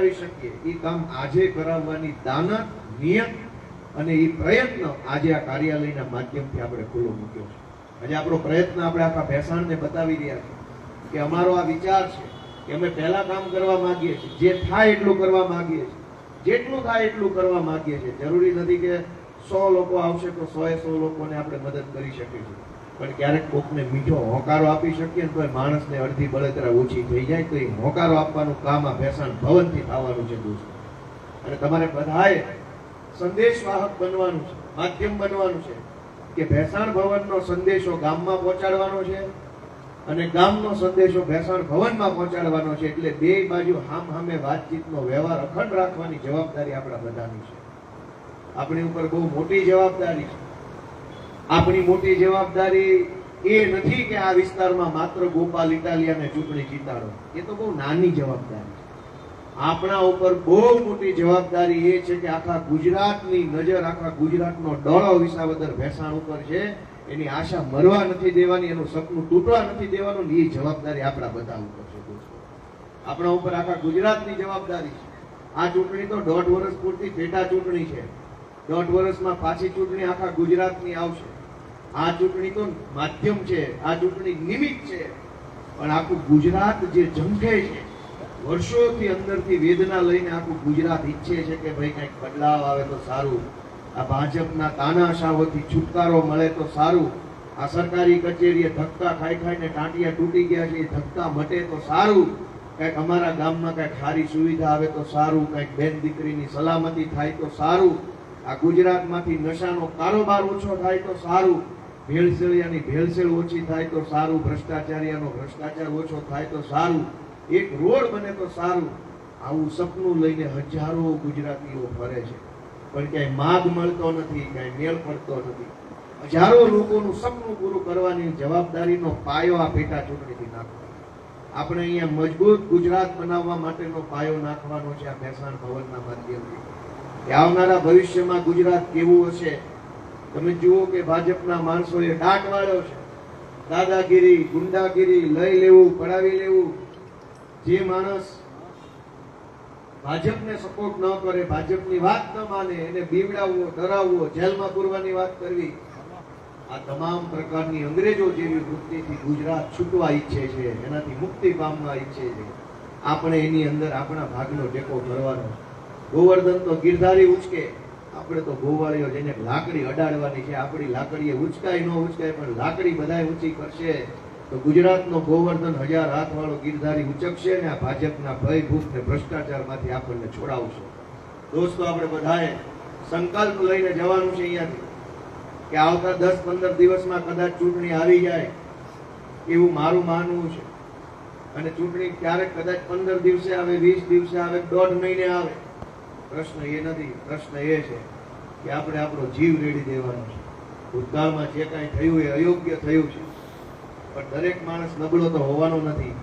કરાવી શકીએ. એ કામ આજે કરાવવાની દાનત, નિયત અને એ પ્રયત્ન આજે આ કાર્યાલયના માધ્યમથી આપણે ખુલ્લો મૂક્યો છે. આજે આપણો પ્રયત્ન આપણે આખા ભેસાણને બતાવી રહ્યા છીએ કે અમારો આ વિચાર છે કે અમે પહેલા કામ કરવા માંગીએ છીએ. જે થાય એટલું કરવા માંગીએ છીએ. જેટલું થાય એટલું કરવા માંગીએ છીએ. જરૂરી નથી કે સો લોકો આવશે તો સો એ સો લોકોને આપણે મદદ કરી શકીશું પણ ક્યારેક કોકને મીઠો હોકારો આપી શકીએ તો એ માણસને અડધી બળતરા ઓછી થઈ જાય તો એ હોકારો આપવાનું કામ આ ભેસાણ ભવનથી થવાનું છે દોસ્તો. અને તમારે બધાએ સંદેશવાહક બનવાનું છે, માધ્યમ બનવાનું છે કે ભેસાણ ભવનનો સંદેશો ગામમાં પહોંચાડવાનો છે અને ગામનો સંદેશો ભેસાણ ભવનમાં પહોંચાડવાનો છે એટલે બે બાજુ હામ હામે વાતચીતનો વ્યવહાર અખંડ રાખવાની જવાબદારી આપણા બધાની છે. આપણી ઉપર બહુ મોટી જવાબદારી છે. આપણી મોટી જવાબદારી એ નથી કે આ વિસ્તારમાં માત્ર ગોપાલ ઇટાલિયાને ચૂંટણી જીતાડો. એ તો બહુ નાની જવાબદારી છે. આપણા ઉપર બહુ મોટી જવાબદારી એ છે કે આખા ગુજરાતની નજર, આખા ગુજરાતનો ડોળો વિસાવદર ભેસાણ ઉપર છે. એની આશા મરવા નથી દેવાની, એનું સપનું તૂટવા નથી દેવાનું એ જવાબદારી આપણા બધા ઉપર છે આપણા ઉપર આખા ગુજરાતની જવાબદારી છે. આ ચૂંટણી તો દોઢ વર્ષ પૂરતી પેટા ચૂંટણી છે. દોઢ વર્ષમાં પાછી ચૂંટણી આખા ગુજરાતની આવશે. આ ચૂંટણી તો માધ્યમ છે, આ ચૂંટણી નિમિત્ત છે. પણ આખું ગુજરાત જે ઝંખે છે, વર્ષોથી અંદરથી વેદના લઈને આખું ગુજરાત ઈચ્છે છે કે ભાઈ કંઈક બદલાવ આવે તો સારું. આ ભાજપના તાનાશાહોથી છુટકારો મળે તો સારું. આ સરકારી કચેરીએ ધક્કા ખાઈ ખાઈને ટાંટિયા તૂટી ગયા છે, એ ધક્કા મટે તો સારું. કંઈક અમારા ગામમાં કંઈક સારી સુવિધા આવે તો સારું, કંઈક બેન દીકરીની સલામતી થાય તો સારું. આ ગુજરાતમાંથી નશાનો કારોબાર ઓછો થાય તો સારું. ભેળસેળિયાની ભેળસેળ ઓછી થાય તો સારું, ભ્રષ્ટાચારિયાનો ભ્રષ્ટાચાર ઓછો થાય તો સારું. એક રોડ બને તો સારું. આવું સપનું લઈને હજારો ગુજરાતીઓ ફરે છે. પણ ક્યાંય માગ મળતો નથી, ક્યાંય મેળ પડતો નથી. હજારો લોકોનું સપનું પૂરું કરવાની જવાબદારીનો પાયો આ પેટા ચૂંટણીથી નાખવાનો આપણે અહીંયા મજબૂત ગુજરાત બનાવવા માટેનો પાયો નાખવાનો છે આ ભેસાણ ભવનના માધ્યમથી. આવનારા ભવિષ્યમાં ગુજરાત કેવું હશે? તમે જુઓ કે ભાજપના માણસોએ દાટ વાળ્યો છે. દાદાગીરી, ગુંડાગીરી લઈ લેવું, પડાવી લેવું. જે માણસ ભાજપને સપોર્ટ ન કરે, ભાજપની વાત ન માને, એને બીવડાવવો, ડરાવવો, જેલમાં પૂરવાની વાત કરવી, આ તમામ પ્રકારની અંગ્રેજો જેવી વૃત્તિથી ગુજરાત છૂટવા ઈચ્છે છે, એનાથી મુક્તિ પામવા ઈચ્છે છે. આપણે એની અંદર આપણા ભાગનો ટેકો કરવાનો ગોવર્ધન તો ગિરધારી ઉચકે. આપણે તો ગોવાળીઓ જેને લાકડી અડાડવાની છે. આપણી લાકડીએ ઉચકાય ન ઉચકાય, પણ લાકડી બધાય ઊંચી કરશે. તો ગુજરાતનો ગોવર્ધન હજાર હાથ વાળો ગિરધારી ઉચકશે ને આ ભાજપના ભય ભૂખ ને ભ્રષ્ટાચારમાંથી આપણને છોડાવશે. દોસ્તો, આપણે બધાએ સંકલ્પ લઈને જવાનું છે અહીંયાથી કે આવતા દસ પંદર દિવસમાં કદાચ ચૂંટણી આવી જાય એવું મારું માનવું છે. અને ચૂંટણી ક્યારેક કદાચ પંદર દિવસે આવે, વીસ દિવસે આવે, દોઢ મહિને આવે. પ્રશ્ન એ નથી, પ્રશ્ન એ છે કે આપણે આપણો જીવ રેડી દેવાનો છે. ભૂતકાળમાં જે કાંઈ થયું એ અયોગ્ય થયું છે. પણ દરેક માણસ નબળો તો હોવાનો નથી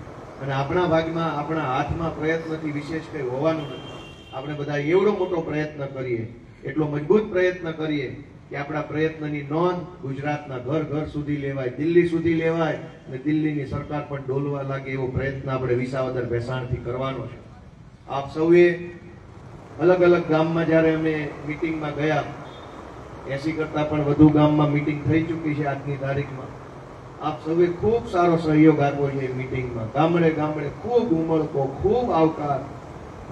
અને આપણા ભાગમાં, આપણા હાથમાં પ્રયત્નથી વિશેષ કંઈ હોવાનું નથી. આપણે બધા એવડો મોટો પ્રયત્ન કરીએ, એટલો મજબૂત પ્રયત્ન કરીએ કે આપણા પ્રયત્નની નોંધ ગુજરાતના ઘર ઘર સુધી લેવાય, દિલ્હી સુધી લેવાય અને દિલ્હીની સરકાર પણ ડોલવા લાગે એવો પ્રયત્ન આપણે વિસાવદર ભેસાણથી કરવાનો છે. આપ સૌએ અલગ અલગ ગામમાં જ્યારે અમે મિટિંગમાં ગયા, એસી કરતા પણ વધુ ગામમાં મિટિંગ થઈ ચૂકી છે આજની તારીખમાં. આપ સૌએ ખૂબ સારો સહયોગ આપ્યો છે મિટિંગમાં ગામડે ગામડે ખૂબ ઉમળકો, ખૂબ આવકાર.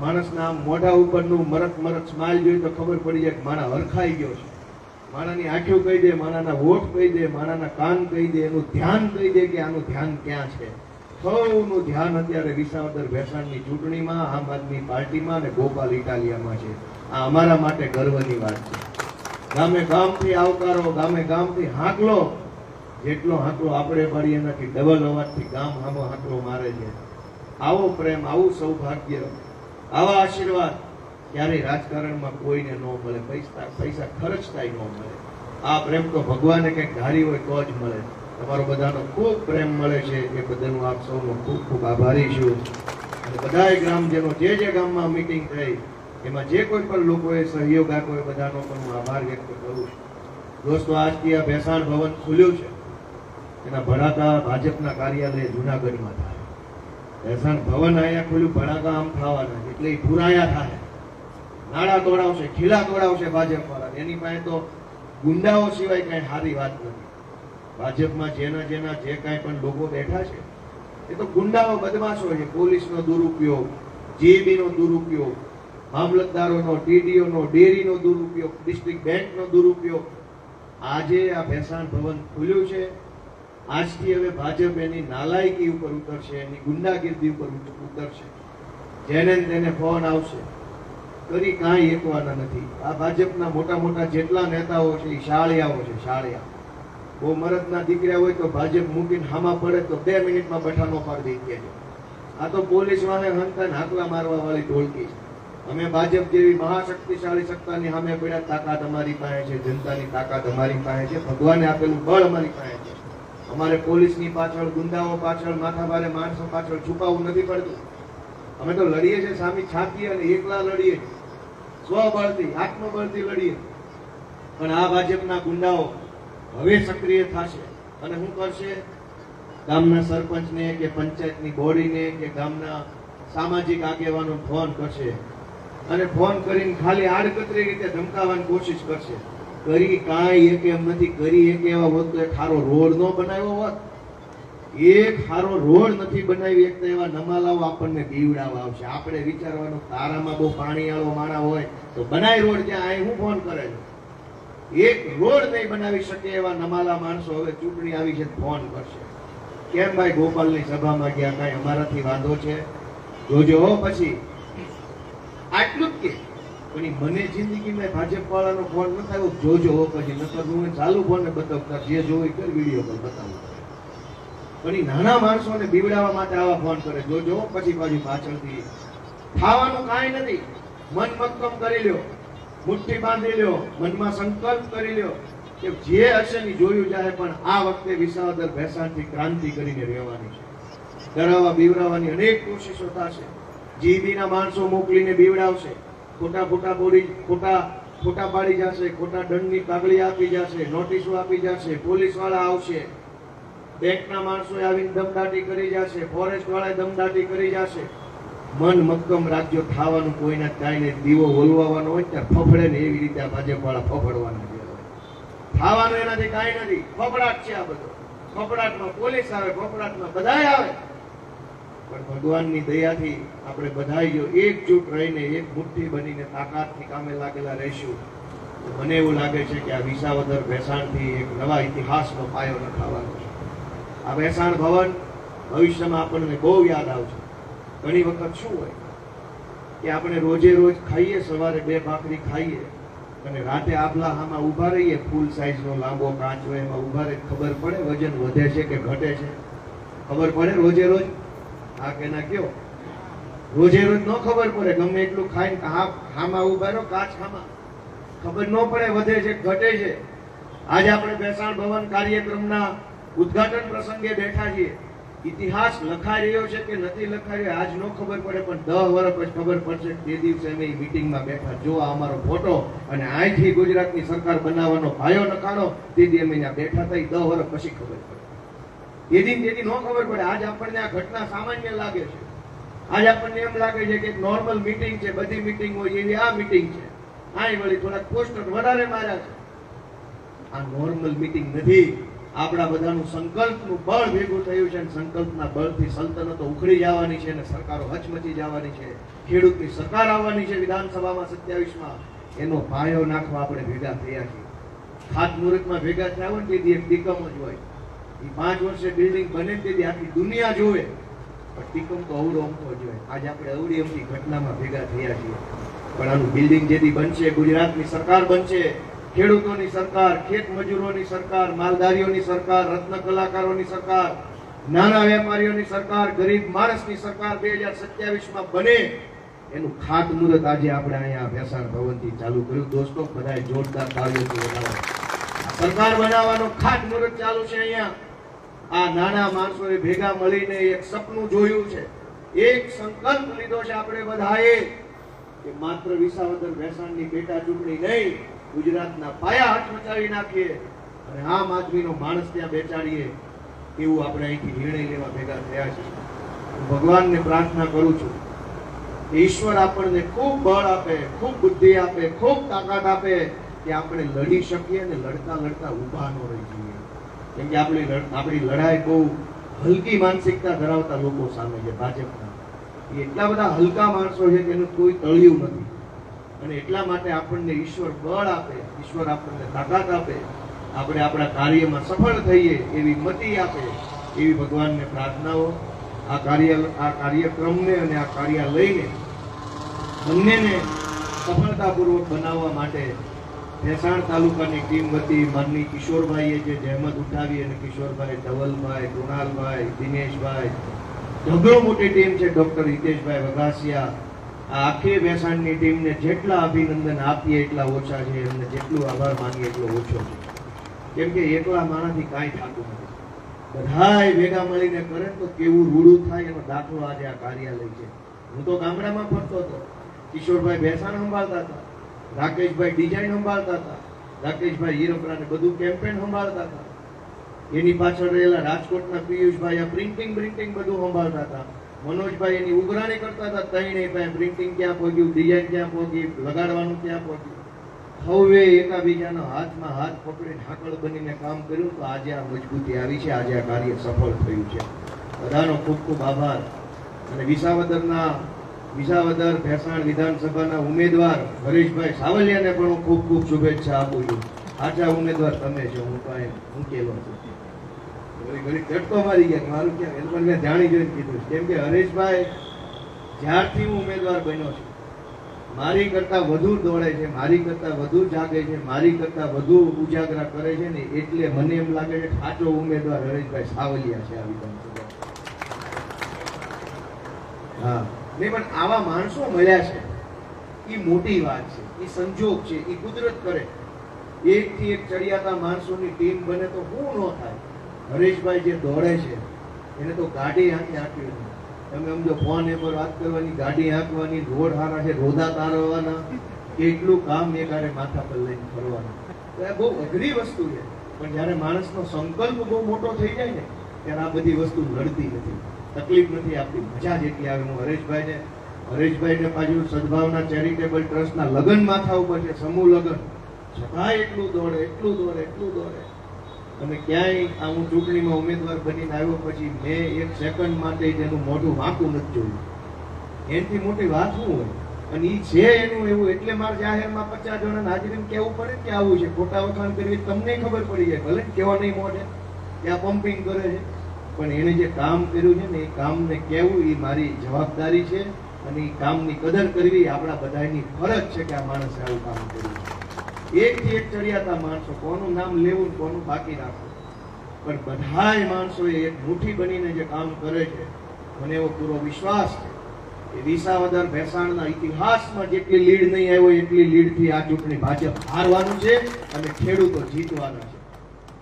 માણસના મોઢા ઉપરનું મરક મરક સ્માઇલ જોઈ તો ખબર પડી જાય કે માણસ હરખાઈ ગયો છે. માણાની આંખો કહી દે, માણાના હોઠ કહી દે, માણાના કાન કહી દે, એનું ધ્યાન કહી દે કે આનું ધ્યાન ક્યાં છે? સૌનું ધ્યાન અત્યારે વિસાવદર ભેસાણની ચૂંટણીમાં, આમ આદમી પાર્ટીમાં અને ગોપાલ ઇટાલિયામાં છે. આ અમારા માટે ગર્વની વાત છે. ગામે ગામથી આવકારો, ગામે ગામથી હાંકલો, જેટલો હાંકલો આપણે પાડીએ એનાથી ડબલ અવાજથી ગામ હામો હાંકલો મારે છે. આવો પ્રેમ, આવું સૌભાગ્ય, આવા આશીર્વાદ ક્યારેય રાજકારણમાં કોઈને ન મળે. પૈસા પૈસા ખર્ચતાય ન મળે. આ પ્રેમ તો ભગવાને કંઈક ધારી હોય તો જ મળે. તમારો બધાનો ખૂબ પ્રેમ મળે છે. એ બધાનું આપ સૌનો ખૂબ ખૂબ આભારી છું. અને બધાય ગ્રામજનો જે જે ગામમાં મીટિંગ થઈ, એમાં જે કોઈ પણ લોકોએ સહયોગ આપ્યો, એ બધાનો પણ હું આભાર વ્યક્ત કરું છું. દોસ્તો, આજથી આ ભેસાણ ભવન ખુલ્યું છે. એના ભણાકા ભાજપના કાર્યાલય જુનાગઢમાં થાય. ભેસાણ ભવન અહીંયા ખુલ્યું ભણાકા આમ થવાના, એટલે એ પુરાયા થાય. નાણાં તોડાવશે, ખીલા તોડાવશે ભાજપ વાળા એની પાસે તો ગુંડાઓ સિવાય કઈ સારી વાત નથી. ભાજપમાં જેના જેના જે કાંઈ પણ લોકો બેઠા છે, એ તો ગુંડાઓ બદમાશો છે. પોલીસનો દુરુપયોગ જીએબીનો દુરુપયોગ, મામલતદારોનો, ટીડીઓનો, ડેરીનો દુરુપયોગ, ડિસ્ટ્રિક્ટ બેંકનો દુરુપયોગ. આજે આ ભેસાણ ભવન ખુલ્યું છે. આજથી હવે ભાજપ એની નાલાયકી ઉપર ઉતરશે, એની ગુંડાગીર્દી ઉપર ઉતરશે. જેને તેને ફોન આવશે. કરી કાંઈ એકવાના નથી. આ ભાજપના મોટા મોટા જેટલા નેતાઓ છે, એ શાળિયાઓ છે, શાળિયા. બહુ મરદના દીકરા હોય તો ભાજપ મૂકીને હામા પડે તો બે મિનિટમાં બઠાનો પાડી દઈ છે આ તો પોલીસ વાળે હંતા હાકલા મારવા વાળી ઢોલકી છે. અમે ભાજપ જેવી મહાશક્તિશાળી સત્તાની સામે પડ્યા, તાકાત અમારી પાસે છે, જનતાની તાકાત અમારી પાસે છે, ભગવાને આપેલું બળ અમારી પાસે છે. અમારે પોલીસની પાછળ, ગુંડાઓ પાછળ, માથાભારે માણસો પાછળ છુપાવવું નથી પડતું. અમે તો લડીએ છીએ, સામી છાતી અને એકલા લડીએ સ્વબળથી, આત્મબળથી લડીએ પણ આ ભાજપના ગુંડાઓ હવે સક્રિય થશે. અને શું કરશે? ગામના સરપંચને કે પંચાયતની બોડીને કે ગામના સામાજિક આગેવાનો ફોન કરશે. અને ફોન કરીને ખાલી આડકતરી રીતે ધમકાવવાની કોશિશ કરશે. કરી કાંઈ એક એમ નથી, કરી એક એવા હોત તો એક સારો રોડ ન બનાવ્યો હોત. એક સારો રોડ નથી બનાવી, એક તો એવા નમાલાઓ આપણને બીવડાવવા આવશે. આપણે વિચારવાનું તારામાં બહુ પાણીવાળો માણા હોય તો બનાય રોડ જ્યાં, અહીં હું ફોન કરે છે? એક રોડ નહીં બનાવી શકે એવા નમાલા માણસો હવે ચૂંટણી આવી છે, ફોન કરશે. કેમ ભાઈ ગોપાલની સભામાં ગયા? કાંઈ અમારાથી વાંધો છે? જોજો પછી. આટલું જ કે. પણ મને જિંદગીમાં ભાજપ વાળાનો ફોન ન થયો જોજો પછી. નતર હું ચાલુ ફોન બતાવતા, જે જોઈ કર વીડિયો પર બતાવું. પણ નાના માણસોને બીવડાવવા માટે આવા ફોન કરે. જોજો પછી પાછી પાછળથી. ખાવાનું કાંઈ નથી. મન મક્કમ કરી લ્યો. મુઠ્ઠી બાંધી લ્યો, મનમાં સંકલ્પ કરી લ્યો કે જે હશે ને જોયું જાય પણ આ વખતે વિસાવદર ભેસાણથી ક્રાંતિ કરીને રહેવાની છે. ડરાવવા, બીવડાવવાની અનેક કોશિશો થશે. જીબીના માણસો મોકલીને બીવડાવશે. ખોટા ખોટા બોલી, ખોટા ખોટા પાડી જશે, ખોટા દંડની કાગળી આપી જશે, નોટિસો આપી જશે પોલીસવાળા આવશે. બેંકના માણસો આવીને દમદાટી કરી જશે ફોરેસ્ટ વાળા દમદાટી કરી જશે. મન મક્કમ રાખજો, ખાવાનું કોઈના ચાઈને દીવો ઓલવાનો હોય ત્યાં ફફડે ને એવી રીતે આ ભાજપવાળા ફફડવાના છે. ખાવાનું એનાથી કાંઈ નથી, ફફડાટ છે આ બધો. ફફડાટમાં પોલીસ આવે, ફફડાટમાં બધાય આવે. પણ ભગવાનની દયાથી આપણે બધા જો એકજૂટ રહીને, એક મુઠ્ઠી બનીને તાકાતથી કામે લાગેલા રહીશું, તો મને એવું લાગે છે કે આ વિસાવદર ભેસાણથી એક નવા ઇતિહાસનો પાયો નખાવાનો છે. આ ભેસાણ ભવન ભવિષ્યમાં આપણને બહુ યાદ આવશે. ઘણી વખત શું હોય કે આપણે રોજે રોજ ખાઈએ, સવારે બે ભાખરી ખાઈએ અને રાતે આભલા હામાં ઊભા રહીએ, ફૂલ સાઈઝનો લાંબો કાચ હોય એમાં ઊભા રહી ખબર પડે વજન વધે છે કે ઘટે છે? ખબર પડે રોજે રોજ? હા કે ના કયો? રોજે રોજ ન ખબર પડે, ગમે એટલું ખાઈને હા, હામાં ઊભા રહો, કાચ હામાં. ખબર ન પડે વધે છે ઘટે છે? આજે આપણે બેસાણ ભવન કાર્યક્રમના ઉદ્ઘાટન પ્રસંગે બેઠા છીએ. ઇતિહાસ લખાઈ રહ્યો છે કે નથી લખાઈ રહ્યો, આજ નો ખબર પડે, પણ દસ વર્ષ પછી ખબર પડશે તે દિવસે અમે મિટિંગમાં બેઠા. જો આ અમારો ફોટો અને અહીંથી ગુજરાતની સરકાર બનાવવાનો ભાયો નખાણો, તે દી અમે ત્યાં બેઠા હતા, ઈ દસ વર્ષ પછી ખબર પડે. તેથી તેથી ન ખબર પડે. આજ આપણને આ ઘટના સામાન્ય લાગે છે. આજ આપણને એમ લાગે છે કે નોર્મલ મીટિંગ છે, બધી મિટિંગ હોય એવી આ મીટિંગ છે. અહીં વળી થોડાક પોસ્ટર વધારે માર્યા છે. આ નોર્મલ મીટિંગ નથી. આપણા બધાનું સંકલ્પનું બળ ભેગું થયું છે અને સંકલ્પના બળથી સલ્તનતો ઉખડી જવાની છે અને સરકારો હચમચી જવાની છે. ખેડૂતની સરકાર આવવાની છે વિધાનસભામાં સત્યાવીસમાં. એનો પાયો નાખવા આપણે ભેગા થયા છીએ. ખાતમુહૂર્તમાં ભેગા થયા હોય ને તેથી એક ટીકમ જ હોય. એ પાંચ વર્ષે બિલ્ડિંગ બને તેથી આખી દુનિયા જોવે પણ ટીકમ તો અવડો અમથો જ હોય. આજે આપણે અવડી અમતી ઘટનામાં ભેગા થયા છીએ. પણ આનું બિલ્ડિંગ જેથી બનશે, ગુજરાતની સરકાર બનશે ખેડૂતોની સરકાર, ખેત મજૂરોની સરકાર, માલધારીઓની સરકાર, રત્ન કલાકારોની સરકાર, નાના વેપારીઓની સરકાર, ગરીબ માણસની સરકાર બે હજાર સત્યાવીસમાં બને, એનું ખાતમુહૂર્ત આજે આપણે અહીંયા ભેસાણ ભવનથી ચાલુ કર્યું. દોસ્તો બધાએ જોરદાર તાળીઓથી વધાવો સરકાર બનાવવાનો ખાતમુહૂર્ત ચાલુ છે અહીંયા. આ નાના માણસોએ ભેગા મળીને એક સપનું જોયું છે. એક સંકલ્પ લીધો છે આપણે બધાએ, કે માત્ર વિસાવદર ભેસાણની પેટા ચૂંટણી નહીં ગુજરાતના પાયા હાથ મચાવી નાખીએ અને આમ આદમીનો માણસ ત્યાં બેચાડીએ એવું આપણે અહીંથી નિર્ણય લેવા ભેગા થયા છે હું ભગવાનને પ્રાર્થના કરું છું. ઈશ્વર આપણને ખૂબ બળ આપે, ખૂબ બુદ્ધિ આપે, ખૂબ તાકાત આપે કે આપણે લડી શકીએ અને લડતા લડતા ઊભા ન રહી જઈએ. કેમ કે આપણી આપણી લડાઈ બહુ હલકી માનસિકતા ધરાવતા લોકો સામે છે, ભાજપના. એટલા બધા હલકા માણસો છે કે એનું કોઈ તળિયું નથી. અને એટલા માટે આપણને ઈશ્વર બળ આપે, ઈશ્વર આપણને તાકાત આપે, આપણે આપણા કાર્યમાં સફળ થઈએ એવી મતિ આપે, એવી ભગવાનને પ્રાર્થનાઓ, આ કાર્ય, આ કાર્યક્રમને અને આ કાર્યાલયને બંનેને સફળતાપૂર્વક બનાવવા માટે ભેસાણ તાલુકાની ટીમ વતી માનની કિશોરભાઈએ જે જહેમત ઉઠાવી અને કિશોરભાઈ ધવલભાઈ, કૃણાલભાઈ, દિનેશભાઈ, ઢગલો મોટી ટીમ છે ડોક્ટર હિતેશભાઈ વઘાસિયા આખી ભેસાણની ટીમને જેટલા અભિનંદન આપીએ એટલા ઓછા છે, એમને જેટલું આભાર માનીએ એટલો ઓછો છે. કેમ કે એકલા માણસથી કાંઈ થતું નથી. બધાય ભેગા મળીને કરે તો કેવું રૂડું થાય એનો દાખલો આજે આ કાર્યાલય છે. હું તો ગામડામાં ફરતો હતો. કિશોરભાઈ ભેસાણ સંભાળતા હતા. રાકેશભાઈ ડિઝાઇન સંભાળતા હતા. રાકેશભાઈ હીરપરાને બધું કેમ્પેન સંભાળતા હતા. એની પાછળ રહેલા રાજકોટના પિયુષભાઈ આ પ્રિન્ટિંગ પ્રિન્ટિંગ બધું સંભાળતા હતા. મનોજભાઈ એની ઉઘરાણી કરતા હતા ત્રણેય ભાઈ પ્રિન્ટિંગ ક્યાં પહોંચ્યું ડિઝાઇન ક્યાં પહોંચી, લગાડવાનું ક્યાં પહોંચ્યું? હવે એકાબીજાનો હાથમાં હાથ પકડીને હાકળ બનીને કામ કર્યું, તો આજે આ મજબૂતી આવી છે, આજે આ કાર્ય સફળ થયું છે. બધાનો ખૂબ ખૂબ આભાર. અને વિસાવદરના, વિસાવદર ભેસાણ વિધાનસભાના ઉમેદવાર હરીશભાઈ સાવલિયાને પણ હું ખૂબ ખૂબ શુભેચ્છા આપું છું. સાચા ઉમેદવાર તમે છો, હું કાંઈ હું કહેવા છું ઘડી મારી ગયા મારું ક્યાં? જાણી જોઈને કીધું. કેમ જ્યારથી હું ઉમેદવાર બન્યો છું, મારી કરતા વધુ દોડે છે, મારી કરતા વધુ જાગે છે, મારી કરતા વધુ ઉજાગરા કરે છે ને એટલે મને એમ લાગે છે સાચો ઉમેદવાર હરેશભાઈ સાવલિયા છે આ વિધાનસભા હા. નહીં, પણ આવા માણસો મળ્યા છે. એ મોટી વાત છે એ સંજોગ છે એ કુદરત કરે. એકથી એક ચડિયાતા માણસોની ટીમ બને તો હું ન થાય. હરેશભાઈ જે દોડે છે, એને તો ગાડી આંખી આંકવી તમે સમજો ફોન એ પર વાત કરવાની, ગાડી હાંકવાની રોડ હારા છે રોદા તારવાના, કેટલું કામ એ કારે માથા પર લઈને ફરવાનું. તો એ બહુ અઘરી વસ્તુ છે. પણ જ્યારે માણસનો સંકલ્પ બહુ મોટો થઈ જાય ને, ત્યારે આ બધી વસ્તુ લડતી નથી. તકલીફ નથી આપતી. મજા જેટલી આવે. હું હરેશભાઈને હરેશભાઈને પાછું સદભાવના ચેરિટેબલ ટ્રસ્ટના લગ્ન માથા ઉપર છે, સમૂહ લગ્ન. છતાં એટલું દોડે એટલું દોડે એટલું દોડે. અને ક્યાંય આ હું ચૂંટણીમાં ઉમેદવાર બનીને આવ્યો પછી મેં એક સેકન્ડ માટે તેનું મોઢું વાંકું નથી જોયું. એનાથી મોટી વાત શું હોય? અને એ છે એનું એવું એટલે મારે જાહેરમાં પચાસ જણાને હાજરીને કહેવું પડે કે આવું છે? ખોટા વખાણ કરવી તમને ખબર પડી જાય. ભલે કહેવા નહીં મોઢે ત્યાં પમ્પિંગ કરે છે. પણ એને જે કામ કર્યું છે ને એ કામને કહેવું એ મારી જવાબદારી છે. અને એ કામની કદર કરવી આપણા બધાની ફરજ છે કે આ માણસે આવું કામ કર્યું છે. એક થી એક ચડિયાતા માણસો, કોનું નામ લેવું કોનું બાકી રાખવું? પણ બધાય માણસો એક મુઠ્ઠી બનીને જે કામ કરે છે, મને એવો પૂરો વિશ્વાસ છે. કે વિસાવદર ભેસાણના ઇતિહાસમાં જેટલી લીડ નહીં આવ્યો એટલી લીડથી આ ચૂંટણી ભાજપ હારવાનું છે અને ખેડૂતો જીતવાના છે.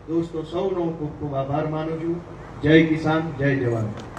દોસ્તો, સૌનો ખૂબ ખૂબ આભાર માનું છું. જય કિસાન, જય જવાન.